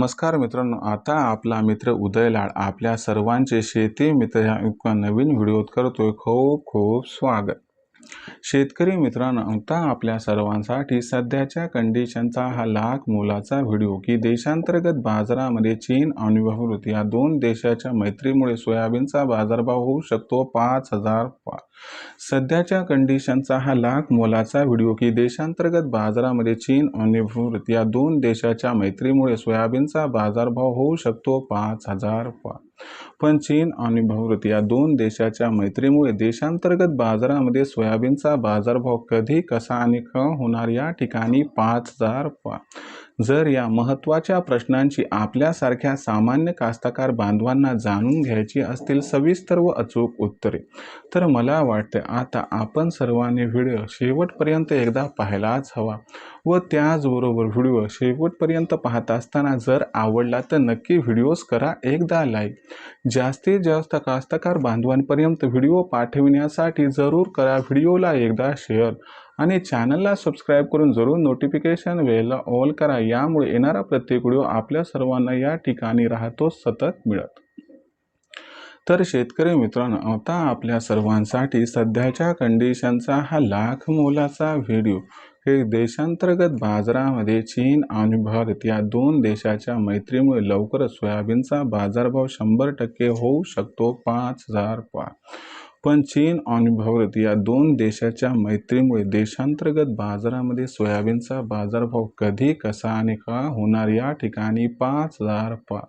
नमस्कार मित्रांनो आता आपला मित्र उदय लाड आपल्या सर्वांचे शेती मित्र ह्या नवीन व्हिडिओत करतोय. खूप खूप स्वागत. शेतकरी मित्रांनो आता आपल्या सर्वांसाठी सध्याच्या कंडिशनचा हा लाख मोलाचा व्हिडिओ की देशांतर्गत बाजारामध्ये चीन आणि बहुरुत या दोन देशाच्या मैत्रीमुळे सोयाबीनचा बाजारभाव होऊ शकतो पाच हजार पा सध्याच्या कंडिशनचा हा लाख मोलाचा व्हिडिओ की देशांतर्गत बाजारामध्ये चीन आणि बहुरुत या दोन देशाच्या मैत्रीमुळे सोयाबीनचा बाजारभाव होऊ शकतो पाच हजार पा पण चीन आणि बहुरुत या दोन देशाच्या मैत्रीमुळे देशांतर्गत बाजारामध्ये सोयाबीनचा बाजारभाव कधी कसा आणि क होणार या ठिकाणी पाच हजार पा जर या महत्त्वाच्या प्रश्नांची आपल्यासारख्या सामान्य कास्तकार बांधवांना जाणून घ्यायची असतील सविस्तर व अचूक उत्तरे तर मला वाटते आता आपण सर्वांनी व्हिडिओ शेवटपर्यंत एकदा पाहायलाच हवा. व त्याचबरोबर व्हिडिओ शेवटपर्यंत पाहत असताना जर आवडला तर नक्की व्हिडिओज करा. एकदा लाईक. जास्तीत जास्त कास्तकार बांधवांपर्यंत व्हिडिओ पाठविण्यासाठी जरूर करा व्हिडिओला एकदा शेअर आणि चॅनलला सबस्क्राईब करून जरूर नोटिफिकेशन वेळेला ऑल करा. यामुळे येणारा प्रत्येक व्हिडिओ आपल्या सर्वांना या ठिकाणी राहतो सतत मिळत. तर शेतकरी मित्रांनो आता आपल्या सर्वांसाठी सध्याच्या कंडिशनचा हा लाख मोलाचा व्हिडिओ हे देशांतर्गत बाजारामध्ये चीन आणि भारत या दोन देशाच्या मैत्रीमुळे लवकरच सोयाबीनचा बाजारभाव शंभर टक्के होऊ शकतो पाच हजार पाच पण चीन आणि भारत या दोन देशाच्या मैत्रीमुळे देशांतर्गत बाजारामध्ये सोयाबीनचा बाजारभाव कधी कसा आणि का होणार या ठिकाणी पाच हजार पा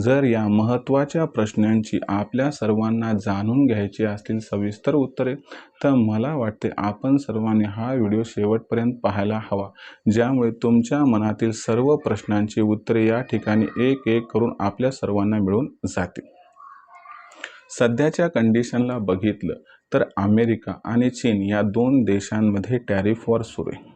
जर या महत्त्वाच्या प्रश्नांची आपल्या सर्वांना जाणून घ्यायची असतील सविस्तर उत्तरे तर मला वाटते आपण सर्वांनी हा व्हिडिओ शेवटपर्यंत पाहायला हवा. ज्यामुळे तुमच्या मनातील सर्व प्रश्नांची उत्तरे या ठिकाणी एक एक करून आपल्या सर्वांना मिळून जातील. सध्याच्या कंडिशनला बघितलं तर अमेरिका आणि चीन या दोन देशांमध्ये टॅरिफ वॉर सुरू आहे.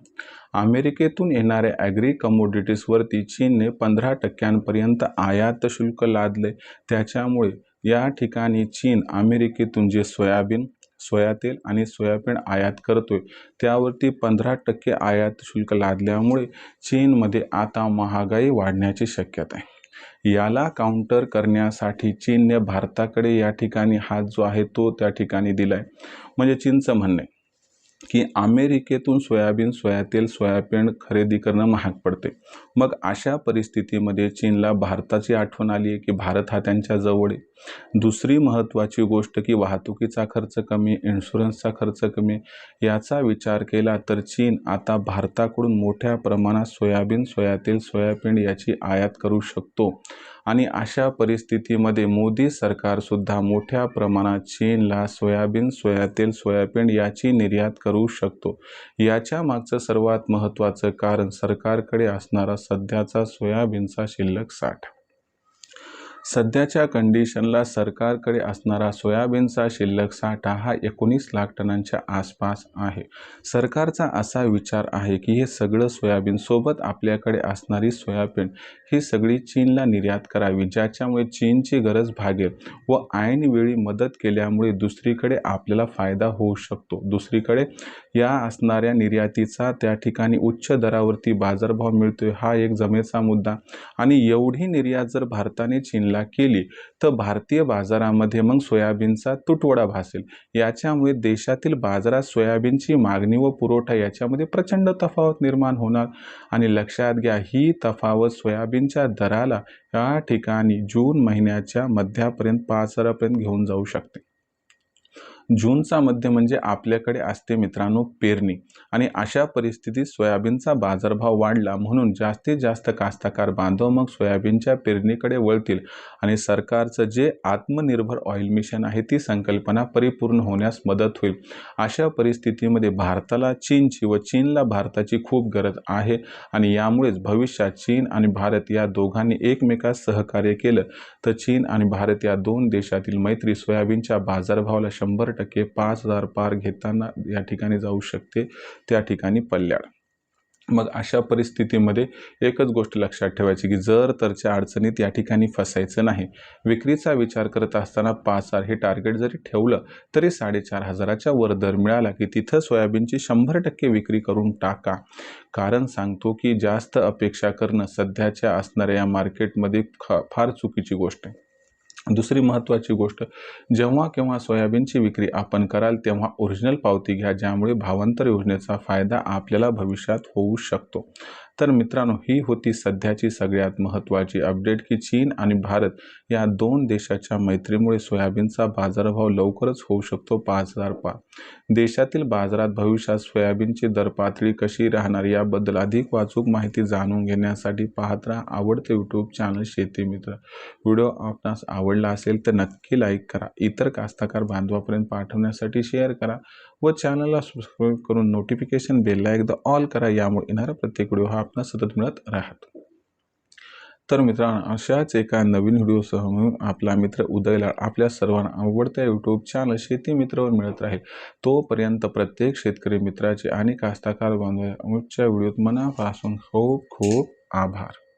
अमेरिकेतून येणाऱ्या ॲग्री कमोडिटीजवरती चीनने पंधरा टक्क्यांपर्यंत आयात शुल्क लादले त्याच्यामुळे या ठिकाणी चीन अमेरिकेतून जे सोयाबीन सोयातेल आणि सोयाबीन आयात करतोय त्यावरती पंधरा टक्के आयात शुल्क लादल्यामुळे चीनमध्ये आता महागाई वाढण्याची शक्यता आहे. याला काउंटर करण्यासाठी चीनने भारताकडे या ठिकाणी हात जो आहे तो त्या ठिकाणी दिला आहे म्हणजे चीनचं म्हणणं आहे की अमेरिकेतून सोयाबीन सोयातेल सोयाबीन खरेदी करणं महाग पडते. मग अशा परिस्थितीमध्ये चीनला भारताची आठवण आली आहे की भारत हा त्यांच्या जवळ आहे? दुसरी महत्त्वाची गोष्ट की वाहतुकीचा खर्च कमी इन्शुरन्सचा खर्च कमी याचा विचार केला तर चीन आता भारताकडून मोठ्या प्रमाणात सोयाबीन सोयातील सोयाबीन याची आयात करू शकतो. आणि अशा परिस्थितीमध्ये मोदी सरकारसुद्धा मोठ्या प्रमाणात चीनला सोयाबीन सोयातील सोयाबीन याची निर्यात करू शकतो. याच्या मागचं सर्वात महत्त्वाचं कारण सरकारकडे असणारा सध्याचा सोयाबीनचा शिल्लक साठ. सध्याच्या कंडिशनला सरकारकडे असणारा सोयाबीनचा शिल्लक साठा हा एकोणीस लाख टनांच्या आसपास आहे. सरकारचा असा विचार आहे की हे सगळं सोयाबीन सोबत आपल्याकडे असणारी सोयाबीन ही सगळी चीनला निर्यात करावी ज्याच्यामुळे चीनची गरज भागेल व ऐनवेळी मदत केल्यामुळे दुसरीकडे आपल्याला फायदा होऊ शकतो. दुसरीकडे या असणाऱ्या निर्यातीचा त्या ठिकाणी उच्च दरावरती बाजारभाव मिळतोय हा एक जमेचा मुद्दा. आणि एवढी निर्यात जर भारताने चीनला केली तर भारतीय बाजारामध्ये मग सोयाबीनचा तुटवडा भासेल. याच्यामुळे देशातील बाजारात सोयाबीनची मागणी व पुरवठा याच्यामध्ये प्रचंड तफावत निर्माण होणार आणि लक्षात घ्या ही तफावत सोयाबीनच्या दराला या ठिकाणी जून महिन्याच्या मध्यापर्यंत पाच हजारापर्यंत घेऊन जाऊ शकते. जूनचा मध्य म्हणजे आपल्याकडे असते मित्रांनो पेरणी. आणि अशा परिस्थितीत सोयाबीनचा बाजारभाव वाढला म्हणून जास्तीत जास्त कास्तकार बांधव मग सोयाबीनच्या पेरणीकडे वळतील. आणि सरकारचं जे आत्मनिर्भर ऑइल मिशन आहे ती संकल्पना परिपूर्ण होण्यास मदत होईल. अशा परिस्थितीमध्ये भारताला चीनची व चीनला भारताची खूप गरज आहे. आणि यामुळेच भविष्यात चीन आणि भारत या दोघांनी एकमेकास सहकार्य केलं. तर चीन आणि भारत या दोन देशातील मैत्री सोयाबीनच्या बाजारभावाला शंभर टक्के पाच हजार पार घेताना या ठिकाणी जाऊ शकते त्या ठिकाणी पल्ल्याड मग अशा परिस्थितीमध्ये एकच गोष्ट लक्षात ठेवायची की जर तरच्या अडचणीत या ठिकाणी फसायचं नाही. विक्रीचा विचार करत असताना पाच हजार हे टार्गेट जरी ठेवलं तरी साडेचार हजाराच्या वर दर मिळाला की तिथं सोयाबीनची शंभर टक्के विक्री करून टाका. कारण सांगतो की जास्त अपेक्षा करणं सध्याच्या असणाऱ्या या मार्केटमध्ये फार चुकीची गोष्ट आहे. दुसरी महत्त्वाची गोष्ट जेव्हा केव्हा सोयाबीनची विक्री आपण कराल तेव्हा ओरिजिनल पावती घ्या ज्यामुळे भावांतर योजनेचा फायदा आपल्याला भविष्यात होऊ शकतो. तर मित्रांनो ही होती सध्याची सगळ्यात महत्त्वाची अपडेट की चीन आणि भारत या दोन देशाच्या मैत्रीमुळे सोयाबीनचा बाजारभाव लवकरच होऊ शकतो पाच हजार पा. देशातील बाजारात भविष्यात सोयाबीनची दर पातळी कशी राहणार याबद्दल अधिक वाचूक माहिती जाणून घेण्यासाठी पाहत राहा आवडते यूट्यूब चॅनल शेती मित्र. व्हिडिओ आपणास आवडला असेल तर नक्की लाईक करा. इतर कास्तकार बांधवापर्यंत पाठवण्यासाठी शेअर करा. व चॅनलला सबस्क्राईब करून नोटिफिकेशन बेलला एकदा ऑल करा. यामुळे येणारा प्रत्येक व्हिडिओ हा आपणास सतत मिळत राहतो. तर मित्रांनो अशाच एका नवीन व्हिडिओसह म्हणून आपला मित्र उदयला आपल्या सर्वांना आवडत्या यूट्यूब चॅनल शेती मित्रावर मिळत राहील. तोपर्यंत प्रत्येक शेतकरी मित्राचे आणि कास्ताकार बांधव व्हिडिओत मनापासून खूप खूप आभार.